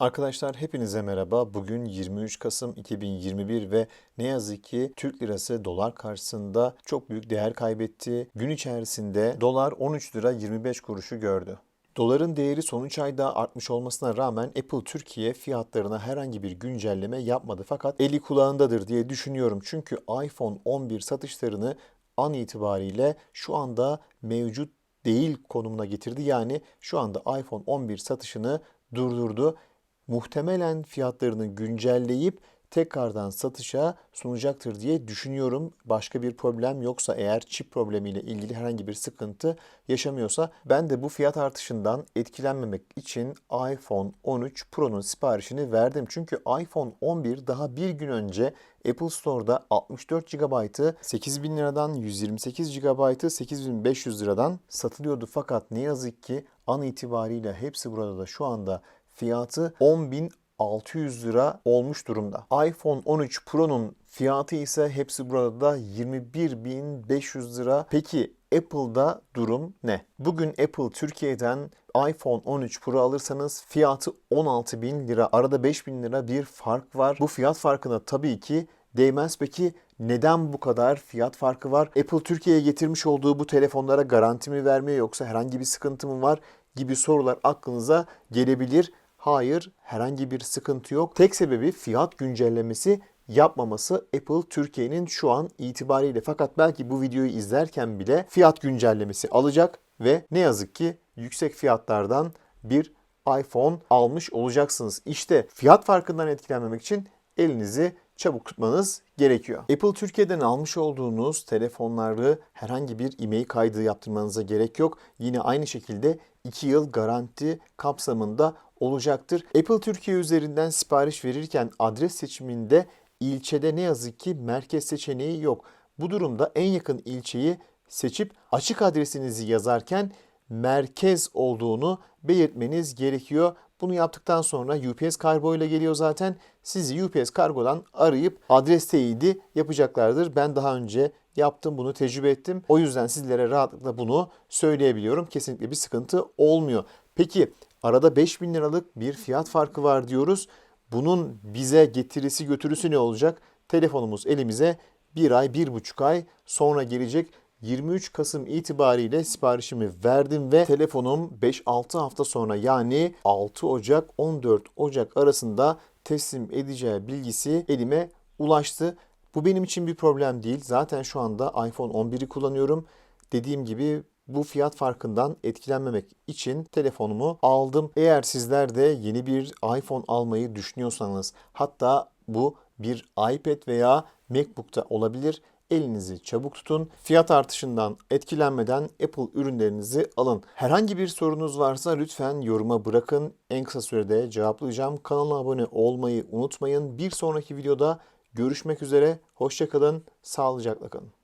Arkadaşlar hepinize merhaba. Bugün 23 Kasım 2021 ve ne yazık ki Türk lirası dolar karşısında çok büyük değer kaybetti. Gün içerisinde dolar 13 lira 25 kuruşu gördü. Doların değeri son 3 ayda artmış olmasına rağmen Apple Türkiye fiyatlarına herhangi bir güncelleme yapmadı. Fakat eli kulağındadır diye düşünüyorum. Çünkü iPhone 11 satışlarını an itibariyle şu anda mevcut değil konumuna getirdi. Yani şu anda iPhone 11 satışını durdurdu muhtemelen fiyatlarını güncelleyip tekrardan satışa sunacaktır diye düşünüyorum. Başka bir problem yoksa eğer çip problemiyle ilgili herhangi bir sıkıntı yaşamıyorsa ben de bu fiyat artışından etkilenmemek için iPhone 13 Pro'nun siparişini verdim. Çünkü iPhone 11 daha bir gün önce Apple Store'da 64 GB'ı 8000 liradan 128 GB'ı 8500 liradan satılıyordu. Fakat ne yazık ki an itibariyle hepsi burada da şu anda fiyatı 10.600 lira olmuş durumda. iPhone 13 Pro'nun fiyatı ise hepsi burada da 21.500 lira. Peki Apple'da durum ne? Bugün Apple Türkiye'den iPhone 13 Pro alırsanız fiyatı 16.000 lira. Arada 5.000 lira bir fark var. Bu fiyat farkına tabii ki değmez. Peki neden bu kadar fiyat farkı var? Apple Türkiye'ye getirmiş olduğu bu telefonlara garanti mi vermiyor yoksa herhangi bir sıkıntı mı var gibi sorular aklınıza gelebilir. Hayır, herhangi bir sıkıntı yok. Tek sebebi fiyat güncellemesi yapmaması Apple Türkiye'nin şu an itibariyle. Fakat belki bu videoyu izlerken bile fiyat güncellemesi alacak ve ne yazık ki yüksek fiyatlardan bir iPhone almış olacaksınız. İşte fiyat farkından etkilenmemek için elinizi çabuk tutmanız gerekiyor. Apple Türkiye'den almış olduğunuz telefonları herhangi bir e-mail kaydı yaptırmanıza gerek yok. Yine aynı şekilde 2 yıl garanti kapsamında olacaktır. Apple Türkiye üzerinden sipariş verirken adres seçiminde ilçede ne yazık ki merkez seçeneği yok. Bu durumda en yakın ilçeyi seçip açık adresinizi yazarken merkez olduğunu belirtmeniz gerekiyor. Bunu yaptıktan sonra UPS kargo ile geliyor zaten. Sizi UPS kargodan arayıp adres teyidi yapacaklardır. Ben daha önce yaptım bunu tecrübe ettim. O yüzden sizlere rahatlıkla bunu söyleyebiliyorum. Kesinlikle bir sıkıntı olmuyor. Peki arada 5000 liralık bir fiyat farkı var diyoruz. Bunun bize getirisi götürüsü ne olacak? Telefonumuz elimize bir ay, bir buçuk ay sonra gelecek. 23 Kasım itibariyle siparişimi verdim ve telefonum 5-6 hafta sonra yani 6 Ocak 14 Ocak arasında teslim edeceği bilgisi elime ulaştı. Bu benim için bir problem değil. Zaten şu anda iPhone 11'i kullanıyorum. Dediğim gibi bu fiyat farkından etkilenmemek için telefonumu aldım. Eğer sizler de yeni bir iPhone almayı düşünüyorsanız hatta bu bir iPad veya MacBook'ta olabilir elinizi çabuk tutun. Fiyat artışından etkilenmeden Apple ürünlerinizi alın. Herhangi bir sorunuz varsa lütfen yoruma bırakın. En kısa sürede cevaplayacağım. Kanala abone olmayı unutmayın. Bir sonraki videoda görüşmek üzere. Hoşçakalın, sağlıcakla kalın.